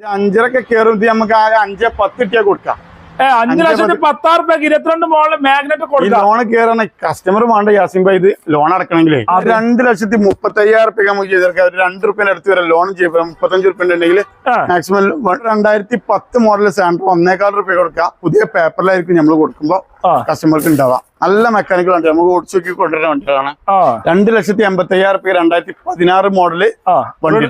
ഇത് കേറും. കയറും ഇത് നമുക്ക് ആകെ അഞ്ച് പത്ത് ഇട്ടിയാ കൊടുക്കാം. അഞ്ചു ലക്ഷത്തി പത്താറ് രൂപ ഇരുപത്തിരണ്ട് മോളിൽ മാഗ്നറ്റ് കൊടുക്കാം. ലോൺ കയറാൻ കസ്റ്റമർ വേണ്ട യാസിം ഭായി ഇത് ലോൺ അടക്കണമെങ്കിലേ അതെ. രണ്ട് ലക്ഷത്തി മുപ്പത്തി അയ്യായിരം റുപ്യ നമുക്ക് ചെയ്തെടുക്കാം ഒരു രണ്ട് റുപ്യന്റെ അടുത്ത് വരെ ലോൺ ചെയ്യും. മുപ്പത്തഞ്ച് റുപ്യ ഉണ്ടെങ്കിൽ. മാക്സിമം രണ്ടായിരത്തി പത്ത് മോഡൽ സാമ്പിൾ ഒന്നേക്കാൾ റുപ്യ കൊടുക്കാം. പുതിയ പേപ്പറിലായിരിക്കും നമ്മൾ കൊടുക്കുമ്പോൾ ആ. കസ്റ്റമർക്ക് ഉണ്ടാവാം. നല്ല മെക്കാനിക്കൽ വണ്ടി നമുക്ക് ഓടിച്ചു നോക്കി കൊണ്ടുവരുന്ന വണ്ടികളാണ്. രണ്ട് ലക്ഷത്തി എൺപത്തി അയ്യായിരം റുപ്യ രണ്ടായിരത്തി പതിനാറ് മോഡൽ വണ്ടി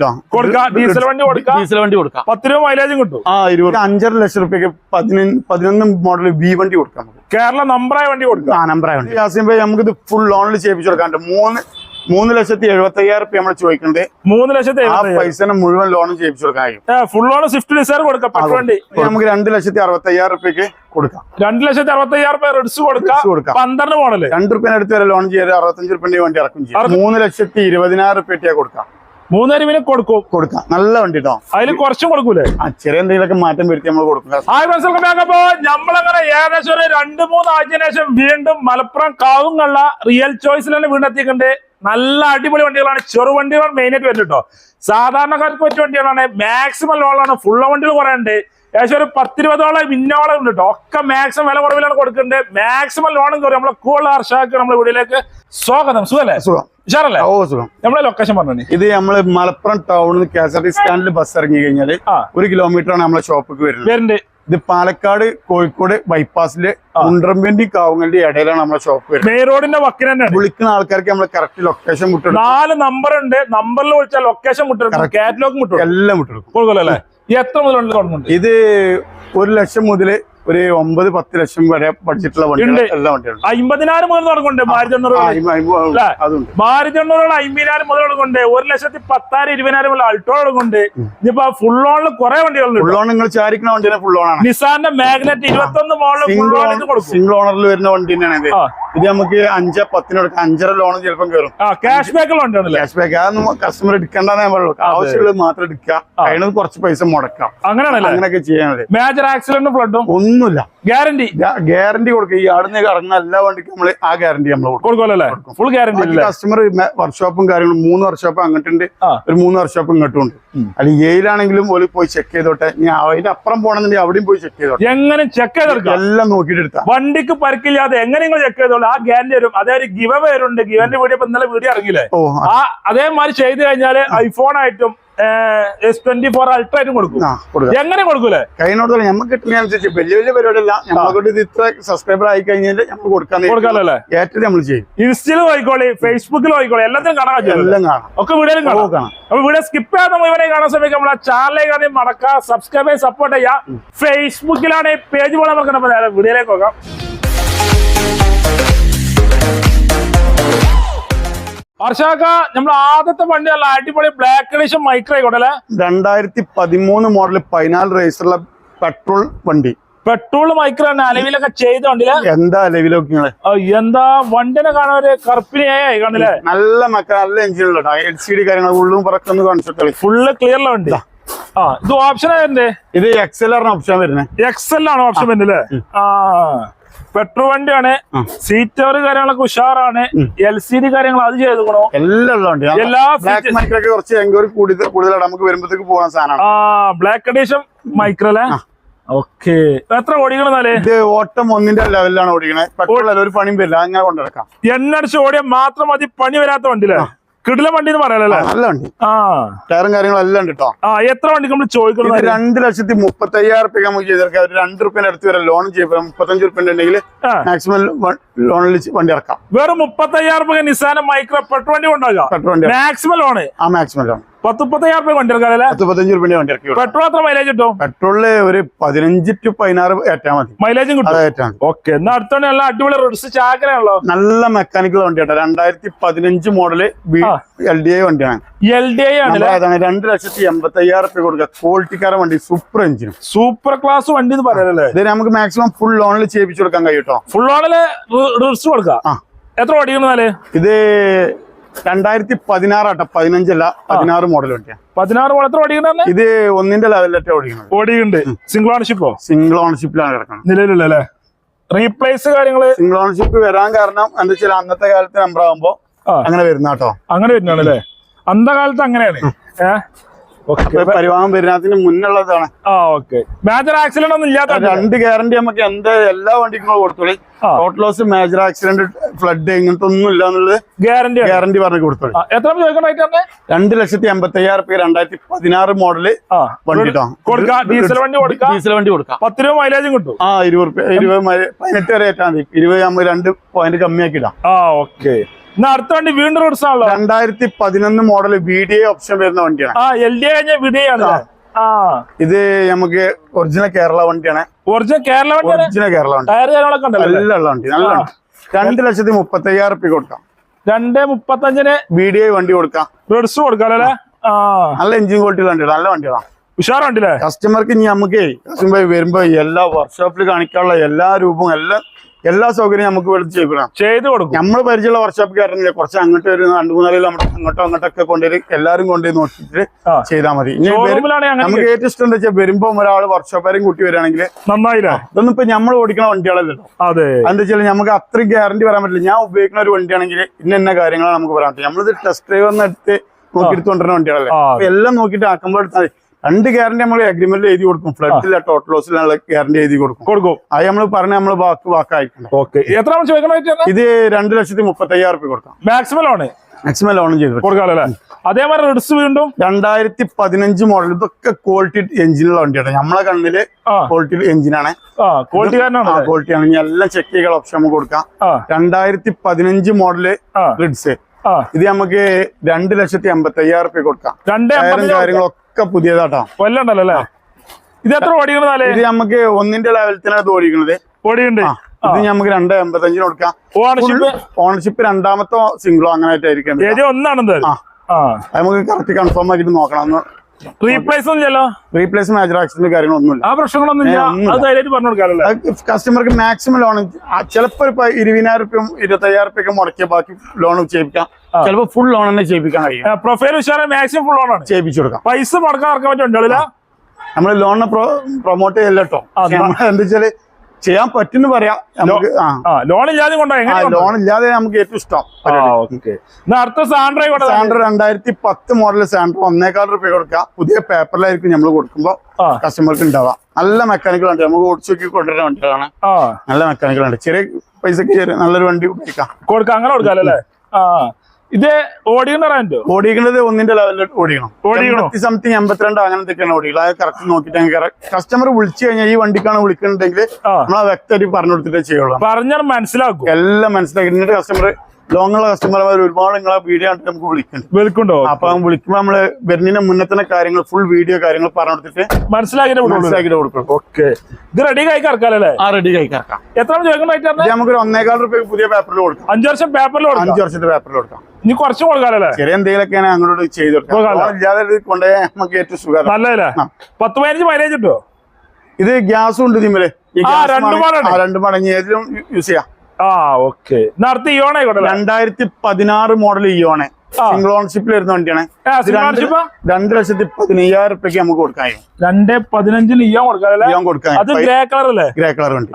ഡീസൽ വണ്ടി കൊടുക്കാം. ഡീസൽ വണ്ടി കൊടുക്കാം. പത്ത് രൂപ മൈലേജും കിട്ടും. ആ ഇരുപത്. അഞ്ചര ലക്ഷം റുപ്യക്ക് പതിനൊന്ന് മോഡൽ ബി വണ്ടി കൊടുക്കാം കേരള നമ്പറായ വണ്ടി കൊടുക്കാം. ആ നമ്പർ വണ്ടി. യാസിം ഭായി നമുക്ക് ഇത് ഫുൾ ലോണിൽ ചെയ്യിപ്പിച്ചു കൊടുക്കാൻ മൂന്ന് മൂന്ന് ലക്ഷത്തി എഴുപത്തി അയ്യായിരം റുപ്യ നമ്മൾ ചോദിക്കുന്നുണ്ട് മൂന്ന് ലക്ഷത്തി ആ പൈസ മുഴുവൻ ലോണും ചെയ്യിച്ചു കൊടുക്കാൻ കഴിയും. ഫുൾ ലോൺ സ്വിഫ്റ്റ് ഡിസൈർ കൊടുക്കാം നമുക്ക് രണ്ട് ലക്ഷത്തി അറുപത്തി അയ്യായിരം റുപ്യക്ക് കൊടുക്കാം. രണ്ട് ലക്ഷത്തി അറുപത്തി അയ്യായിരം രൂപ റിഡ്സ് കൊടുക്കാം. പന്ത്രണ്ട് മോഡൽ രണ്ട് റുപ്യ അടുത്ത് വരെ ലോൺ ചെയ്ത് അറുപത്തഞ്ച് റുപ്യന്റെ വണ്ടി ഇറക്കും ചെയ്യും. മൂന്ന് ലക്ഷത്തി ഇരുപതിനായിരം റുപ്യ കൊടുക്കാം. മൂന്നരിവിന് കൊടുക്കും. കൊടുക്കാം. നല്ല വണ്ടി കേട്ടോ അതിൽ കുറച്ചും കൊടുക്കൂലേ? ആ ചെറിയ എന്തെങ്കിലുമൊക്കെ മാറ്റം വരുത്തി നമ്മൾ കൊടുക്കുക ഹായ് നമ്മളങ്ങനെ ഏകദേശം ഒരു രണ്ട് മൂന്ന് ആഴ്ചയ്ക്ക് ശേഷം വീണ്ടും മലപ്പുറം കാവുങ്ങള്ള റിയൽ ചോയ്സിൽ തന്നെ വീണ്ടും എത്തിയിട്ടുണ്ട് നല്ല അടിപൊളി വണ്ടികളാണ്. ചെറു വണ്ടികളാണ് മെയിൻ ആയിട്ട് വരുന്നത് കേട്ടോ. സാധാരണക്കാർക്ക് പറ്റിയ വണ്ടികളാണ്. മാക്സിമം ലോളാണ് ഫുള്ള വണ്ടികൾ കുറെ ഉണ്ട്. ഏകദേശം ഒരു പത്തിരുപതോളം ഇന്നോളം ഉണ്ട് കേട്ടോ. ഒക്കെ മാക്സിമം വില കുറവിലാണ് കൊടുക്കുന്നുണ്ട് മാക്സിമം ലോണും കയറി നമ്മളെ കൂടുതൽ ഹർഷാക്ക് നമ്മുടെ വീട്ടിലേക്ക് സ്വാഗതം. സുഖല്ലേ? സുഖം. ഉഷാറല്ലേ? ഓ സുഖം. നമ്മളെ ലൊക്കേഷൻ പറഞ്ഞു ഇത് നമ്മൾ മലപ്പുറം ടൗണിൽ നിന്ന് കെ എസ് ആർ ടി സ്റ്റാൻഡിൽ ബസ് ഇറങ്ങി കഴിഞ്ഞാൽ ആ. ഒരു കിലോമീറ്റർ ആണ് നമ്മളെ ഷോപ്പിക്ക് വരുന്നത്. വരുന്നുണ്ട്. ഇത് പാലക്കാട് കോഴിക്കോട് ബൈപ്പാസിൽ കുണ്ടറമ്പി കാവുങ്ങളുടെ ഇടയിലാണ് നമ്മുടെ ഷോപ്പ് വരുന്നത്. മെയിൻ റോഡിന്റെ വക്കിന് വിളിക്കുന്ന ആൾക്കാർക്ക് നമ്മൾ കറക്റ്റ് ലൊക്കേഷൻ വിട്ടെടുക്കും നാല് നമ്പർ ഉണ്ട്. നമ്പറിൽ വിളിച്ചാൽ ലൊക്കേഷൻ മുട്ടെടുക്കും കാറ്റലോഗ് മുട്ടെടുക്കും എല്ലാം വിട്ടെടുക്കും എത്ര മുതലുണ്ട് ഇത് ഒരു ലക്ഷം മുതൽ ഒരു ഒമ്പത് പത്ത് ലക്ഷം വരെ ബഡ്ജറ്റുള്ള വണ്ടികൾ. എല്ലാ വണ്ടികളും അമ്പതിനായിരം മുതൽ തുടങ്ങുന്നുണ്ട്. മാരുതി എണ്ണൂറ്? അതുണ്ട്. മാരുതി എണ്ണൂറുകൾ അമ്പതിനായിരം മുതൽ തുടങ്ങുന്നുണ്ട്. ഒരു ലക്ഷത്തി പത്തായിരം ഇരുപതിനായിരം മുതൽ അൾട്ടോ തുടങ്ങുന്നുണ്ട്. ഇനിയിപ്പോ ഫുൾ ഓണിൽ കുറെ വണ്ടികളുണ്ട് ഫുൾ ഓൺ നിങ്ങൾ വിചാരിക്കുന്ന വണ്ടിനെ ഫുൾ ഓൺ ആണ്. നിസാന്റെ മാഗ്നറ്റ് ഇരുപത്തൊന്ന് ഫുൾ സിംഗിൾ ഓണറിൽ വരുന്ന വണ്ടി തന്നെയാണ് ഇത്. ഇത് നമുക്ക് അഞ്ച് പത്തിന് കൊടുക്കാം. അഞ്ചര ലോൺ ചിലപ്പം കയറും ക്യാഷ് ബാക്കുള്ള വണ്ടിയാണല്ലേ? ക്യാഷ് ബാക്ക് അതൊന്നും കസ്റ്റമർ എടുക്കേണ്ടെന്നേ പറയുള്ളൂ. ആവശ്യമുള്ളത് മാത്രം എടുക്കുക. അതിനൊന്ന് കുറച്ച് പൈസ മുടക്കാം. അങ്ങനെയാണല്ലോ? അങ്ങനെയൊക്കെ ചെയ്യാനുള്ളത് മേജർ ആക്സിഡന്റ് ഫ്ലഡും ഒന്നുമില്ല. ഗ്യാരണ്ടി ഗ്യാരണ്ടി കൊടുക്കും. ഈ ആടുന്ന് ഇറങ്ങുന്ന എല്ലാ വണ്ടിക്കും നമ്മൾ ആ ഗ്യാരണ്ടി നമ്മൾ കൊടുക്കും. ഫുൾ ഗ്യാരണ്ടി കസ്റ്റമർ വർക്ക്ഷോപ്പും കാര്യങ്ങളും മൂന്ന് വർക്ക്ഷോപ്പ് അങ്ങോട്ടുണ്ട്. ഉണ്ട് ഒരു മൂന്ന് വർക്ക്ഷോപ്പ് ഇങ്ങോട്ടും ഉണ്ട്. അല്ലെങ്കിൽ ഏയിലാണെങ്കിലും ഓൽ പോയി ചെക്ക് ചെയ്തോട്ടെ. ഞാൻ അതിന്റെ അപ്പുറം പോണെന്നുണ്ടെങ്കിൽ അവിടെയും പോയി ചെക്ക് ചെയ്തോട്ടെ. എങ്ങനെ ചെക്ക് ചെയ്തെടുക്കാം? എല്ലാം നോക്കിയിട്ട് എടുത്താ. വണ്ടിക്ക് പരിക്കില്ലാതെ എങ്ങനെ നിങ്ങൾ ചെക്ക് ചെയ്തോളൂ? ആ ഗ്യാരണ്ടി വരും. അതേ ഒരു ഗിവ വരുന്നുണ്ട്. ഗിവന്റെ വീഡിയോ ഇന്നലെ വീഡിയോ ഇറങ്ങില്ലേ ഓ ആ അതേമാതിരി ചെയ്ത് കഴിഞ്ഞാൽ ഐഫോൺ ആയിട്ടും എസ് ട്വന്റി ഫോർ അൾട്രായിട്ടും കൊടുക്കും. എങ്ങനെ കൊടുക്കൂലേ? കഴിഞ്ഞോടത്തോളം നമുക്ക് കിട്ടുന്നതനുസരിച്ച് വലിയ വലിയ പരിപാടിയല്ല. നമ്മളെ ഇത് ഇത്ര സബ്സ്ക്രൈബർ ആയി കഴിഞ്ഞാൽ നമ്മൾ കൊടുക്കാൻ കൊടുക്കാനല്ലേ ഏറ്റവും നമ്മൾ ചെയ്യും. ഇൻസ്റ്റയിൽ പോയിക്കോളി ഫേസ്ബുക്കിൽ പോയിക്കോളി എല്ലാത്തിനും കാണാൻ എല്ലാം കാണാം. ഒക്കെ ഓ, കാണാം. അപ്പൊ വീഡിയോ സ്കിപ്പ് ചെയ്യാതെ മുഴുവനെ കാണാൻ ശ്രമിക്കുക. നമ്മളെ ചാനലിലേക്ക് മടക്കുക സബ്സ്ക്രൈബ് ചെയ്യാൻ സപ്പോർട്ട് ചെയ്യുക ഫേസ്ബുക്കിലാണ് പേജ് പോലെ നമുക്ക് വീഡിയോയിലേക്ക് പോകാം. വർഷാക്ക നമ്മൾ ആദ്യത്തെ വണ്ടി അല്ല അടിപൊളി ബ്ലാക്ക് എഡിഷൻ മൈക്രോ ആയിക്കോട്ടെ അല്ലെ? രണ്ടായിരത്തി പതിമൂന്ന് മോഡൽ പതിനാല് റേസറുള്ള പെട്രോൾ വണ്ടി. പെട്രോൾ മൈക്രോ ആണ്. അലവിലൊക്കെ ചെയ്ത വണ്ടിയിൽ എന്താ അലവിലൊക്കെ നിങ്ങൾ? എന്താ വണ്ടിനെ കാണാൻ ഒരു കറുപ്പിനെയായി കണ്ടില്ലേ? നല്ല മക്ക നല്ല എഞ്ചിനുള്ള എൽ സി ഡി കാര്യങ്ങൾ ഉള്ളും പറക്കൊന്ന് കാണിച്ചിട്ടുള്ള ഫുള്ള് ഉള്ള വണ്ടി. ആ ഇത് ഓപ്ഷൻ ആയിരുന്നേ ഇത് എക്സൽ ആണ് ഓപ്ഷൻ വരുന്നത് എക്സൽ ആണ് ഓപ്ഷൻ വരുന്നത് ആ. പെട്രോൾ വണ്ടിയാണ്. സീറ്റ് സീറ്റർ കാര്യങ്ങളൊക്കെ ഉഷാറാണ്. എൽ സി ഡി കാര്യങ്ങൾ അത് ചെയ്തുക്കണോ. എല്ലാം എല്ലാ അഡീഷൻ കുറച്ച് എൻക്വയറി കൂടുതൽ കൂടുതലാണ് നമുക്ക് വരുമ്പോഴത്തേക്ക് സാധനമാണ് ആ ബ്ലാക്ക് എഡീഷൻ മൈക്രോ അല്ലേ? ഓക്കെ. എത്ര ഓടിക്കണെന്നാലേ ഇത് ഓട്ടം ഒന്നിന്റെ ലെവലിലാണ് ഓടിക്കണേ പെട്രോൾ ഒരു പണിയും വരില്ല. അങ്ങനെ കൊണ്ടിടക്കാം എണ്ണടിച്ച് ഓടിയാൽ മാത്രം മതി പണി വരാത്ത വണ്ടിയില്ലേ? കിടില വണ്ടി എന്ന് പറയാനല്ലേ നല്ല വണ്ടി. ആ. ടയറും കാര്യങ്ങളും എല്ലാം ഉണ്ട് കേട്ടോ ആ എത്ര വണ്ടി നമ്മൾ ചോദിക്കണം രണ്ട് ലക്ഷത്തി മുപ്പത്തി അയ്യായിരം റുപ്യ നമുക്ക് ചെയ്തെടുക്കാം ഒരു രണ്ട് റുപ്യന്റെ അടുത്ത് വരെ ലോൺ ചെയ്യും മുപ്പത്തഞ്ച് റുപ്യ ഉണ്ടെങ്കിൽ. മാക്സിമം ലോണിൽ വണ്ടി ഇറക്കാം. വെറും മുപ്പത്തയ്യായിരം രൂപ നിസാന മൈക്രോ പെട്രോ വണ്ടി ഉണ്ടാകാം പെട്രോൾ വണ്ടി മാക്സിമം ലോണ് ആ മാക്സിമം ലോൺ പത്ത് മുപ്പത്തയ്യായിരം രൂപ വണ്ടി എടുക്കാം അല്ലേ? പത്ത് പത്തഞ്ച് റുപ്യന്റെ വണ്ടി ഇറക്കി പെട്രോൾ എത്ര മൈലേജ് കിട്ടും? പെട്രോളിൽ ഒരു പതിനഞ്ച് ടു പതിനാറ് ഏറ്റാ മതി. മൈലേജും കിട്ടും. ഓക്കെ എന്നാ അടുത്തോണ്ട് നല്ല അടിപൊളി റിഡ്സ് ചാക്കരാണല്ലോ നല്ല മെക്കാനിക്കൽ വണ്ടി കേട്ടോ രണ്ടായിരത്തി പതിനഞ്ച് മോഡൽ എൽ ഡി ഐ വണ്ടിയാണ് എൽ ഡി ഐ ആണ് രണ്ട് ലക്ഷത്തി എൺപത്തി അയ്യായിരം രൂപ കൊടുക്കുക ക്വാളിറ്റിക്കാരൻ വണ്ടി സൂപ്പർ എഞ്ചിനും സൂപ്പർ ക്ലാസ് വണ്ടി എന്ന് പറയാനല്ലേ ഇത് നമുക്ക് മാക്സിമം ഫുൾ ലോണിൽ ചെയ്യിപ്പിച്ചു കൊടുക്കാൻ കഴിയും കേട്ടോ ഫുൾ ലോണിൽ റിഡ്സ് കൊടുക്കാം എത്ര ഓടിക്കണെന്നാൽ ഇത് രണ്ടായിരത്തി പതിനാറാട്ടോ പതിനഞ്ചല്ല പതിനാറ് മോഡൽ വണ്ടിയാണ് പതിനാറ് മോഡൽ എത്ര ഇത് ഒന്നിന്റെ ലെവലിലൊക്കെ ഓടിക്കുന്നത്. ഓടിയുണ്ട് സിംഗിൾ ഓണർഷിപ്പോ സിംഗിൾ ഓണർഷിപ്പിലാണ് കിടക്കുന്നത്. നിലവിലുള്ള റീപ്ലേസ് കാര്യങ്ങൾ? സിംഗിൾ ഓണർഷിപ്പ് വരാൻ കാരണം എന്താ വെച്ചാൽ അന്നത്തെ കാലത്ത് നമ്പർ ആകുമ്പോ അങ്ങനെ വരുന്ന കേട്ടോ. അങ്ങനെ വരുന്നതാണ് അല്ലേ? അന്ത കാലത്ത് അങ്ങനെയാണ്. ഏ? ഓക്കെ അപ്പൊ പരിവാഹം വരുന്നതിന് മുന്നുള്ളതാണ്. ആ ഓക്കെ മേജർ ആക്സിഡന്റ് ഒന്നും ഇല്ലാത്ത രണ്ട് ഗ്യാരണ്ടി നമുക്ക് എന്ത് എല്ലാ വണ്ടിക്കും കൊടുത്തോളി. Total loss major accident flood ഇങ്ങനത്തെ ഒന്നും ഇല്ല എന്നുള്ളത് ഗ്യാരണ്ടി ഗ്യാരണ്ടി പറഞ്ഞു കൊടുത്തോളി. എത്ര രണ്ട് ലക്ഷത്തി എൺപത്തി അയ്യായിരം രൂപ രണ്ടായിരത്തി പതിനാറ് മോഡൽ വണ്ടി ഡീസൽ വണ്ടി കൊടുക്കാം? ഡീസൽ വണ്ടി കൊടുക്കാം. പത്ത് രൂപ മൈലേജും കിട്ടും. ആ ഇരുപത് ഇരുപത് പതിനെട്ട് വരെ ഏറ്റാ മതി. ഇരുപത് രണ്ട് പോയിന്റ് കമ്മിയാക്കി ഇടാം. ആ ഓക്കെ അടുത്ത വണ്ടി വീണ്ടും റൂട്ട്സ് ആണല്ലോ രണ്ടായിരത്തി പതിനൊന്ന് model V D I option വരുന്ന വണ്ടിയാണ്. ആ എൽ ഡി കഴിഞ്ഞ വിടയാണ് ആ. ഇത് നമുക്ക് ഒറിജിനൽ കേരള വണ്ടിയാണ്. ഒറിജിനൽ കേരള വണ്ടി ഒറിജിനൽ കേരള വണ്ടി. ടയർ കാര്യങ്ങളൊക്കെ ഉണ്ടല്ലോ? നല്ല വണ്ടി നല്ല രണ്ട് ലക്ഷത്തി മുപ്പത്തി അയ്യായിരം റുപ്യ കൊടുക്കാം. രണ്ട് മുപ്പത്തഞ്ചിന് വി ഡി ഐ വണ്ടി കൊടുക്കാം. റെഡ്സ് കൊടുക്കാം അല്ലേ? നല്ല എഞ്ചിൻ ക്വാളിറ്റി വണ്ടി നല്ല വണ്ടികളാണ് ഉഷാറുണ്ടല്ലേ കസ്റ്റമർക്ക് ഇനി നമുക്ക് കസ്റ്റമർ വരുമ്പോ എല്ലാ വർക്ക്ഷോപ്പിൽ കാണിക്കാനുള്ള എല്ലാ രൂപവും എല്ലാ എല്ലാ സൗകര്യം നമുക്ക് ഇവിടെ ചെയ്യപ്പെടാം ചെയ്ത് കൊടുക്കും. നമ്മൾ പരിചയമുള്ള വർക്ക്ഷോപ്പ് കയറുന്നില്ല കുറച്ച് അങ്ങോട്ട് വരുന്ന രണ്ടു മൂന്നാലിൽ നമ്മുടെ അങ്ങോട്ടോ അങ്ങോട്ടൊക്കെ കൊണ്ടുവരി എല്ലാവരും കൊണ്ടുപോയി നോക്കിയിട്ട്. ചെയ്താൽ മതി. നമുക്ക് ഏറ്റവും ഇഷ്ടം എന്താ വെച്ചാൽ വരുമ്പോ ഒരാൾ വർക്ക്ഷോപ്പുകാരും കൂട്ടി വരികയാണെങ്കിൽ നന്നായില്ല? ഇതൊന്നും ഇപ്പൊ നമ്മൾ ഓടിക്കുന്ന വണ്ടികളല്ലല്ലോ അതെ. എന്താ വെച്ചാൽ നമുക്ക് അത്രയും ഗ്യാരണ്ടി പറയാൻ പറ്റില്ല. ഞാൻ ഉപയോഗിക്കുന്ന ഒരു വണ്ടിയാണെങ്കിൽ ഇന്ന ഇന്ന കാര്യങ്ങളാണ് നമുക്ക് പറയാൻ പറ്റില്ല നമ്മളിത് ടെസ്റ്റ് ഡ്രൈവ് ഒന്ന് എടുത്ത് നോക്കിയിട്ട് കൊണ്ടുവരുന്ന വണ്ടികളല്ലേ. എല്ലാം നോക്കിയിട്ട് ആക്കുമ്പോൾ എടുത്താൽ. രണ്ട് ഗ്യാരണ്ടി നമ്മൾ അഗ്രിമെന്റിൽ എഴുതി കൊടുക്കും. ഫ്ലഡില്ല ടോട്ടൽ ലോസിലുള്ള ഗ്യാരണ്ടി എഴുതി കൊടുക്കും. കൊടുക്കും. അത് നമ്മൾ പറഞ്ഞ നമ്മൾ വാക്ക് വാക്കായിരിക്കണം ഓക്കെ എത്ര ഇത് രണ്ട് ലക്ഷത്തി മുപ്പത്തി അയ്യായിരം റുപ്യ കൊടുക്കാം. മാക്സിമം ലോണ് മാക്സിമം ലോണും ചെയ്ത് കൊടുക്കാം. അതേപോലെ റിഡ്സ് അതേമാതിരി റെഡ്സ് വീണ്ടും? രണ്ടായിരത്തി പതിനഞ്ച് മോഡൽ ഇതൊക്കെ ക്വാളിറ്റി എഞ്ചിനുള്ള വണ്ടിയാണ് നമ്മളെ കണ്ണിൽ ക്വാളിറ്റി എഞ്ചിനാണ് ക്വാളിറ്റി ആണ്. എല്ലാം ചെക്ക് ചെയ്യാൻ ഓപ്ഷൻ നമുക്ക് കൊടുക്കാം. രണ്ടായിരത്തി പതിനഞ്ച് മോഡൽ റിഡ്സ് ഇത് നമുക്ക് രണ്ട് ലക്ഷത്തി എൺപത്തി അയ്യായിരം റുപ്യ കൊടുക്കാം. രണ്ട് ടയറും എൺപത് കാര്യങ്ങളൊക്കെ പുതിയതാട്ടോ. കൊല്ലണ്ടല്ലോ അല്ലേ? ഇത് എത്ര ഓടിക്കണതാലേ ഇത് നമുക്ക് ഒന്നിന്റെ ലെവലത്തിനാണ് ഇത് ഓടിക്കുന്നത് ഓടിയുണ്ട് ഇത് നമുക്ക് രണ്ട് എൺപത്തഞ്ചിന് കൊടുക്കാം. ഓണർഷിപ്പ് ഓണർഷിപ്പ് രണ്ടാമത്തോ സിംഗിളോ അങ്ങനെ ആയിട്ടായിരിക്കും ഏരിയ ഒന്നാണ് എന്തായാലും ആ. ആ നമുക്ക് കറക്റ്റ് കൺഫേം ആക്കിയിട്ട് നോക്കണം. റീപ്ലേസ് ഒന്നും ഇല്ലല്ലോ? റീപ്ലേസ് മേജർ ആക്സിഡന്റ് കാര്യങ്ങളൊന്നുമില്ല. ആ പ്രശ്നങ്ങളൊന്നും കസ്റ്റമർക്ക് മാക്സിമം ലോൺ ചിലപ്പോൾ ഇപ്പൊ ഇരുപതിനായിരം റുപ്യ ഇരുപത്തയ്യായിരം റുപ്യൊക്കെ മുടക്കിയ ബാക്കി ലോൺ ചെയ്യിപ്പിക്കാം. ചിലപ്പോൾ ഫുൾ ഓൺ തന്നെ ചെയ്യിപ്പിക്കാൻ കഴിയും. പ്രൊഫൈൽ ഉഷാറെ മാക്സിമം ഫുൾ ഓൺ ആണ്. ചെയ്യിപ്പിച്ചു കൊടുക്കാം. പൈസ മുടക്കാൻ ഇറക്കാൻ പറ്റുന്നുണ്ടല്ല നമ്മൾ ലോണിനെ പ്രൊമോട്ട് ചെയ്യല്ലോ കേട്ടോ എന്താ വെച്ചാൽ ചെയ്യാൻ പറ്റുന്ന പറയാം. ലോൺ ഇല്ലാതെ ലോൺ ഇല്ലാതെ നമുക്ക് ഏറ്റവും ഇഷ്ടം അടുത്ത സാൻഡ്രോ സാൻഡർ രണ്ടായിരത്തി പത്ത് മോഡൽ സാൻഡർ ഒന്നേക്കാൾ റുപ്യ കൊടുക്കാം. പുതിയ പേപ്പറിലായിരിക്കും നമ്മൾ കൊടുക്കുമ്പോൾ കസ്റ്റമർക്ക് ഉണ്ടാവാം. നല്ല മെക്കാനിക്കൽ ഉണ്ട് നമുക്ക് ഓടിച്ചു നോക്കി കൊണ്ടുവരുന്ന വണ്ടികളാണ്. നല്ല മെക്കാനിക്കൽ ഉണ്ട് ചെറിയ പൈസക്ക് ചെറിയ നല്ലൊരു വണ്ടി കൊടുക്കാം. കൊടുക്കാം. അങ്ങനെ കൊടുക്കാം അല്ലേ? ഇത് ഓടിക്കുന്ന റെന്റ് ഓടിക്കുന്നത് ഒന്നിന്റെ ലെവലിൽ ഓടിക്കണം. ഓടിക്കണോ? സംതിങ് എൺപത്തിരണ്ട് എന്തൊക്കെയാണ് ഓടിക്കുന്നത് അത് കറക്റ്റ് നോക്കിയിട്ട് കസ്റ്റമർ വിളിച്ചു കഴിഞ്ഞാൽ ഈ വണ്ടിക്കാണ് വിളിക്കുന്നുണ്ടെങ്കിൽ നമ്മൾ ആ വ്യക്തമായിട്ട് പറഞ്ഞു കൊടുത്തിട്ടേ ചെയ്യുള്ളൂ. പറഞ്ഞാൽ മനസ്സിലാക്കും. എല്ലാം മനസ്സിലാക്കി. എന്നിട്ട് കസ്റ്റമർ ലോങ്ങുള്ള കസ്റ്റമർമാർ ഒരുപാട് നിങ്ങളെ വീഡിയോ കണ്ടിട്ട് നമുക്ക് വിളിക്കുന്നുണ്ട്? വിളിക്കുണ്ടോ അപ്പൊ അവൻ വിളിക്കുമ്പോ നമ്മൾ വരുന്നതിന് മുന്നത്തെ കാര്യങ്ങൾ ഫുൾ വീഡിയോ കാര്യങ്ങൾ പറഞ്ഞു കൊടുത്തിട്ട് മനസ്സിലാക്കിട്ട് വിടുള്ളൂ മനസ്സിലാക്കിയിട്ട് കൊടുക്കും. ഓക്കെ. ഇത് റെഡി കൈ കറക്കാലല്ലേ ആ റെഡി കഴിക്കാം എത്ര ചോദിക്കുന്ന റേറ്റ് ഇത് നമുക്കൊരു ഒന്നേകാൽ റുപ്യ പുതിയ പേപ്പറിൽ കൊടുക്കാം. അഞ്ചു വർഷം പേപ്പറിൽ കൊടുക്കാം. അഞ്ചു വർഷത്തെ പേപ്പറിൽ കൊടുക്കാം. ഇനി കുറച്ച് കൊടുക്കാലല്ലേ ചെറിയ എന്തെങ്കിലും അങ്ങോട്ട് ചെയ്ത് കൊടുക്കാം. ഇല്ലാതെ ഇത് നമുക്ക് ഏറ്റവും സുഖം നല്ലതല്ലേ. പത്ത് പതിനഞ്ച് മൈലേജ് കിട്ടോ ഇത് ഗ്യാസും ഉണ്ട് ഇതിമേൽ രണ്ടും മടങ്ങി ഏതിലും യൂസ് ചെയ്യാം. ആ ഓക്കെ അടുത്ത ഇയോൺ രണ്ടായിരത്തി പതിനാറ് മോഡൽ ഇയോണെ സിംഗിൾ ഓൺഷിപ്പിൽ വരുന്ന വണ്ടിയാണ്. രണ്ട് ലക്ഷത്തി പതിനയ്യായിരം റുപ്യക്ക് നമുക്ക് കൊടുക്കാം രണ്ട് പതിനഞ്ചിന് ഇയോൺ കൊടുക്കാം ഇയോൺ കൊടുക്കാം അത് ഗ്രേ കളർ അല്ലേ? ഗ്രേ കളർ വണ്ടി.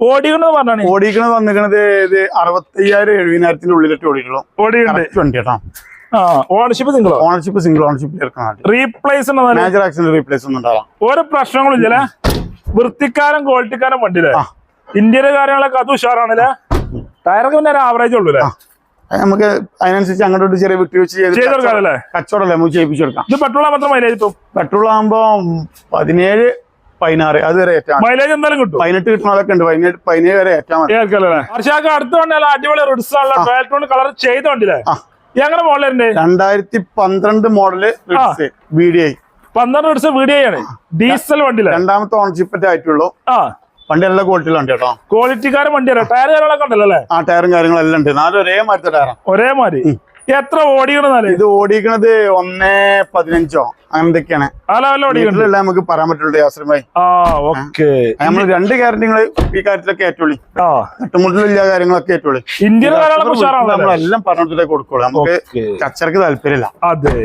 ഓടിക്കണത് പറഞ്ഞു പറഞ്ഞാണ്. ഓടിക്കണത് വന്നിരിക്കണത് ഇത് അറുപത്തയ്യായിരം എഴുപതിനായിരത്തിന്റെ ഉള്ളിലിട്ട് ഓടിക്കുള്ളൂ ഓടിയുണ്ട് വണ്ടി കേട്ടോ. Ownership single ownership single ownership replace major accident replace ഒന്നും ഉണ്ടാവാം. ഒരു പ്രശ്നങ്ങളും ഇല്ലല്ലേ വൃത്തിക്കാരൻ ക്വാളിറ്റിക്കാരൻ വണ്ടിയില്ലേ. ഇന്ത്യയിലെ കാര്യങ്ങളൊക്കെ അത് ഉഷാറാണല്ലേ? ടയറൊക്കെ പിന്നെ ഒരു ആവറേജ് ഉള്ളൂ അല്ലേ? നമുക്ക് അതിനനുസരിച്ച് അങ്ങോട്ട് ചെറിയ വിട്ടുവീഴ്ച വെച്ച് ചെയ്ത് കൊടുക്കാമല്ലേ കച്ചവടമല്ലേ നമുക്ക് ചെയ്യിപ്പിച്ചു കൊടുക്കാം. ഇത് പെട്രോൾ മാത്രം മൈലേജ് കിട്ടും? പെട്രോൾ ആകുമ്പോ പതിനേഴ് പതിനാറ് അത് വരെ ഏറ്റാണ് മൈലേജ് എന്തായാലും കിട്ടും. പതിനെട്ട് കിട്ടണതൊക്കെ ഉണ്ട്. പതിനേഴ് പതിനേഴ് വരെ ഏറ്റവും ഹർഷാക്ക് അടുത്ത വണ്ടിയല്ല അടിപൊളി റിഡ്സ് കളർ ചെയ്ത വണ്ടിയില്ലേ? മോഡൽ എങ്ങനെ മോഡലുണ്ട് രണ്ടായിരത്തി പന്ത്രണ്ട് മോഡൽ വി ഡി ഐ പന്ത്രണ്ട് റിഡ്സ് വീഡിയോ ആണ്. ഡീസൽ വണ്ടി രണ്ടാമത്തെ ഓണർഷിപ്പ് ആയിട്ടുള്ളൂ. ആ. വണ്ടി നല്ല ക്വാളിറ്റിയിലുണ്ട് കേട്ടോ. ക്വാളിറ്റിക്കാരൻ വണ്ടിയാണ് ടയർ കാര്യങ്ങളൊക്കെ ഉണ്ടല്ലോ അല്ലേ? ആ ടയറും കാര്യങ്ങളെല്ലാം ഉണ്ട്. നാല് ഒരേ മാറ്റത്തെ ടയറാണ് ഒരേ മാതിരി എത്ര ഓടിക്കണെന്നാൽ ഇത് ഓടിക്കണത് ഒന്നേ പതിനഞ്ചോ. അങ്ങനെ എന്തൊക്കെയാണ് ആ ലെവലിൽ ഓടിക്കണ്ട് വീട്ടിലല്ല നമുക്ക് പറയാൻ പറ്റുള്ളൂ യാസ്രമായി നമ്മൾ രണ്ട് കാര്യങ്ങൾ ഈ കാര്യത്തിലൊക്കെ ഏറ്റുള്ളി തട്ടുമുട്ടിലില്ല കാര്യങ്ങളൊക്കെ ഏറ്റുള്ളി ഉഷാറാണല്ലോ നമ്മളെല്ലാം പറഞ്ഞിട്ടേ കൊടുക്കുള്ളൂ. നമുക്ക് കച്ചറക്ക് താല്പര്യമില്ല. അതെ.